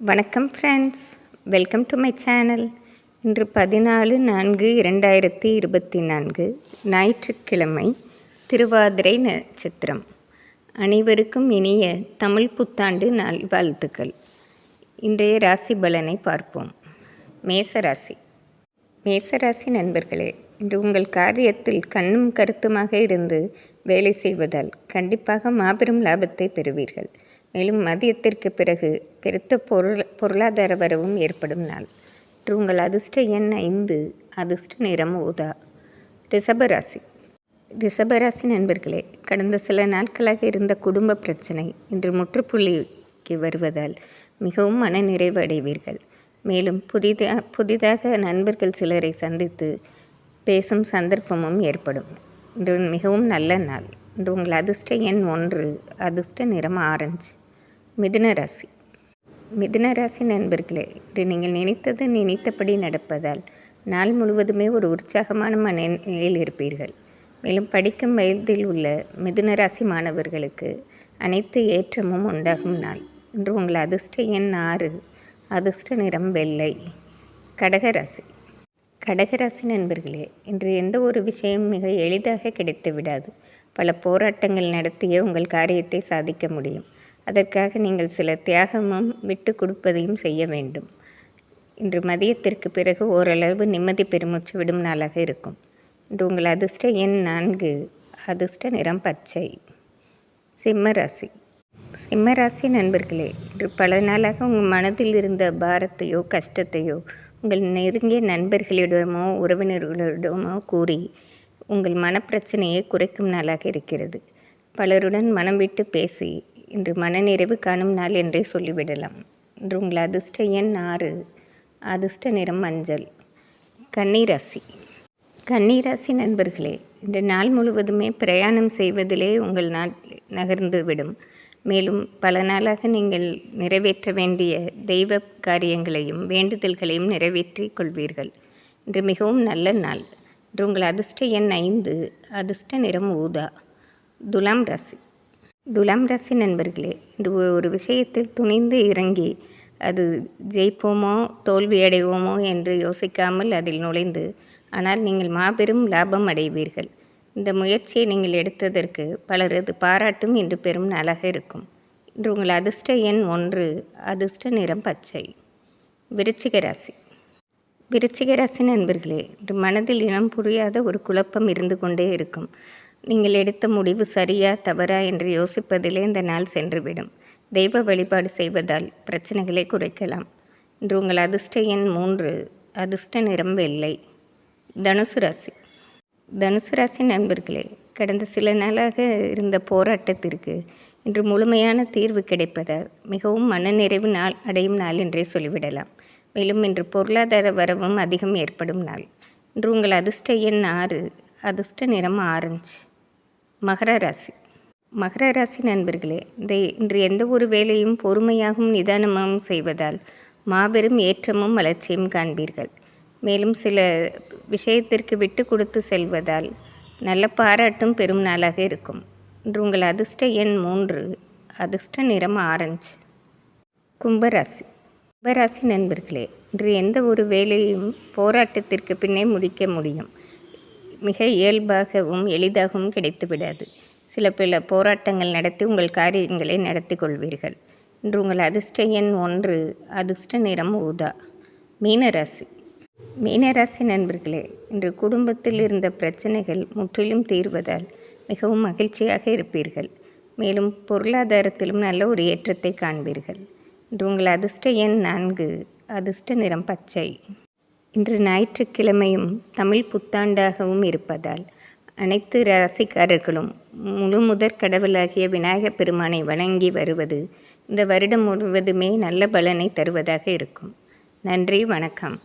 வணக்கம் friends welcome to my channel இன்று பதினாலு நான்கு இரண்டாயிரத்தி இருபத்தி நான்கு ஞாயிற்றுக்கிழமை திருவாதிரை நட்சத்திரம். அனைவருக்கும் இனிய தமிழ் புத்தாண்டு நாள் வாழ்த்துக்கள். இன்றைய ராசி பலனை பார்ப்போம். மேசராசி மேசராசி நண்பர்களே இன்று உங்கள் காரியத்தில் கண்ணும் கருத்துமாக இருந்து வேலை செய்வதால் கண்டிப்பாக மாபெரும் லாபத்தை பெறுவீர்கள். மேலும் மதியத்திற்கு பிறகு பெருத்த பொருள் பொருளாதார வரவும் ஏற்படும் நாள். இன்று உங்கள் அதிர்ஷ்ட எண் ஐந்து அதிர்ஷ்ட நிறம் ஊதா ரிஷபராசி. ரிஷபராசி நண்பர்களே கடந்த சில நாட்களாக இருந்த குடும்ப பிரச்சனை இன்று முற்றுப்புள்ளிக்கு வருவதால் மிகவும் மன நிறைவு அடைவீர்கள் மேலும் புதிதாக புதிதாக நண்பர்கள் சிலரை சந்தித்து பேசும் சந்தர்ப்பமும் ஏற்படும். இன்று மிகவும் நல்ல நாள். இன்று உங்கள் அதிர்ஷ்ட எண் ஒன்று அதிர்ஷ்ட நிறம் ஆரஞ்சு. மிதுன ராசி. மிதுன ராசி நண்பர்களே இன்று நீங்கள் நினைத்தது நினைத்தபடி நடப்பதால் நாள் முழுவதுமே ஒரு உற்சாகமான மனநிலையில் இருப்பீர்கள். மேலும் படிக்கும் வயதில் உள்ள மிதுன ராசி மாணவர்களுக்கு அனைத்து ஏற்றமும் உண்டாகும் நாள். இன்று உங்கள் அதிர்ஷ்ட எண் ஆறு அதிர்ஷ்ட நிறம் வெள்ளை. கடகராசி கடகராசி நண்பர்களே இன்று எந்த ஒரு விஷயம் மிக எளிதாக கிடைத்து விடாது பல போராட்டங்கள் நடத்திய உங்கள் காரியத்தை சாதிக்க முடியும். அதற்காக நீங்கள் சில தியாகமும் விட்டு கொடுப்பதையும் செய்ய வேண்டும். இன்று மதியத்திற்கு பிறகு ஓரளவு நிம்மதி பெருமூச்சு விடும் நாளாக இருக்கும். இன்று உங்கள் அதிர்ஷ்ட எண் நான்கு அதிர்ஷ்ட நிறம் பச்சை. சிம்மராசி சிம்மராசி நண்பர்களே இன்று பல நாளாக உங்கள் மனதில் இருந்த பாரத்தையோ கஷ்டத்தையோ உங்கள் நெருங்கிய நண்பர்களிடமோ உறவினர்களிடமோ கூறி உங்கள் மனப்பிரச்சனையை குறைக்கும் நாளாக இருக்கிறது. பலருடன் மனம் விட்டு பேசி இன்று மனநிறைவு காணும் நாள் என்றே சொல்லிவிடலாம். இன்று உங்கள் அதிர்ஷ்ட எண் ஆறு அதிர்ஷ்ட நிறம் மஞ்சள். கன்னிராசி. கன்னிராசி நண்பர்களே இந்த நாள் முழுவதுமே பிரயாணம் செய்வதிலே உங்கள் நாள் நகர்ந்து விடும். மேலும் பல நாளாக நீங்கள் நிறைவேற்ற வேண்டிய தெய்வ காரியங்களையும் வேண்டுதல்களையும் நிறைவேற்றிக் கொள்வீர்கள். இன்று மிகவும் நல்ல நாள். இன்று உங்கள் அதிர்ஷ்ட எண் ஐந்து அதிர்ஷ்ட நிறம் ஊதா. துலாம் ராசி. துலாம் ராசி நண்பர்களே இன்று ஒரு விஷயத்தில் துணிந்து இறங்கி அது ஜெயிப்போமோ தோல்வி அடைவோமோ என்று யோசிக்காமல் அதில் நுழைந்து ஆனால் நீங்கள் மாபெரும் லாபம் அடைவீர்கள். இந்த முயற்சியை நீங்கள் எடுத்ததற்கு பலரது பாராட்டும் இன்று பெரும் நாளாக இருக்கும். இன்று உங்கள் அதிர்ஷ்ட எண் ஒன்று அதிர்ஷ்ட நிறம் பச்சை. விருச்சிக ராசி. விருச்சிக ராசி நண்பர்களே இன்று மனதில் இனம் புரியாத ஒரு குழப்பம் இருந்து கொண்டே இருக்கும். நீங்கள் எடுத்த முடிவு சரியா தவறா என்று யோசிப்பதிலே இந்த நாள் சென்றுவிடும். தெய்வ வழிபாடு செய்வதால் பிரச்சனைகளை குறைக்கலாம். இன்று உங்கள் அதிர்ஷ்ட எண் மூன்று. அதிர்ஷ்ட நிறம் வெள்ளை. தனுசு ராசி. தனுசு ராசி நண்பர்களே கடந்த சில நாளாக இருந்த போராட்டத்திற்கு இன்று முழுமையான தீர்வு கிடைப்பதால் மிகவும் மனநிறைவு நாள் அடையும் நாள் என்றே சொல்லிவிடலாம். மேலும் இன்று பொருளாதார வரவும் அதிகம் ஏற்படும் நாள். இன்று உங்கள் அதிர்ஷ்ட எண் ஆறு. அதிர்ஷ்ட நிறம் ஆரஞ்சு. மகர ராசி. மகர ராசி நண்பர்களே இந்த இன்று எந்த ஒரு வேலையும் பொறுமையாகவும் நிதானமாகவும் செய்வதால் மாபெரும் ஏற்றமும் வளர்ச்சியும் காண்பீர்கள். மேலும் சில விஷயத்திற்கு விட்டு கொடுத்து செல்வதால் நல்ல பாராட்டும் பெரும் நாளாக இருக்கும். இன்று உங்கள் அதிர்ஷ்ட எண் மூன்று அதிர்ஷ்ட நிறம் ஆரஞ்சு. கும்பராசி. கும்பராசி நண்பர்களே இன்று எந்த ஒரு வேலையும் போராட்டத்திற்கு பின்னே முடிக்க முடியும். மிக இயல்பாகவும் எளிதாகவும் கிடைத்து விடாது சில பல போராட்டங்கள் நடத்தி உங்கள் காரியங்களை நடத்தி கொள்வீர்கள். இன்று உங்கள் அதிர்ஷ்ட எண் ஒன்று அதிர்ஷ்ட நிறம் ஊதா. மீனராசி. மீனராசி நண்பர்களே இன்று குடும்பத்தில் இருந்த பிரச்சனைகள் முற்றிலும் தீர்வதால் மிகவும் மகிழ்ச்சியாக இருப்பீர்கள். மேலும் பொருளாதாரத்திலும் நல்ல ஒரு ஏற்றத்தை காண்பீர்கள். இன்று உங்கள் அதிர்ஷ்ட எண் நான்கு அதிர்ஷ்ட நிறம் பச்சை. இன்று ஞாயிற்றுக்கிழமையும் தமிழ் புத்தாண்டாகவும் இருப்பதால் அனைத்து ராசிக்காரர்களும் முழு முதற் கடவுளாகிய விநாயகப் பெருமானை வணங்கி வருவது இந்த வருடம் முழுவதுமே நல்ல பலனை தருவதாக இருக்கும். நன்றி வணக்கம்.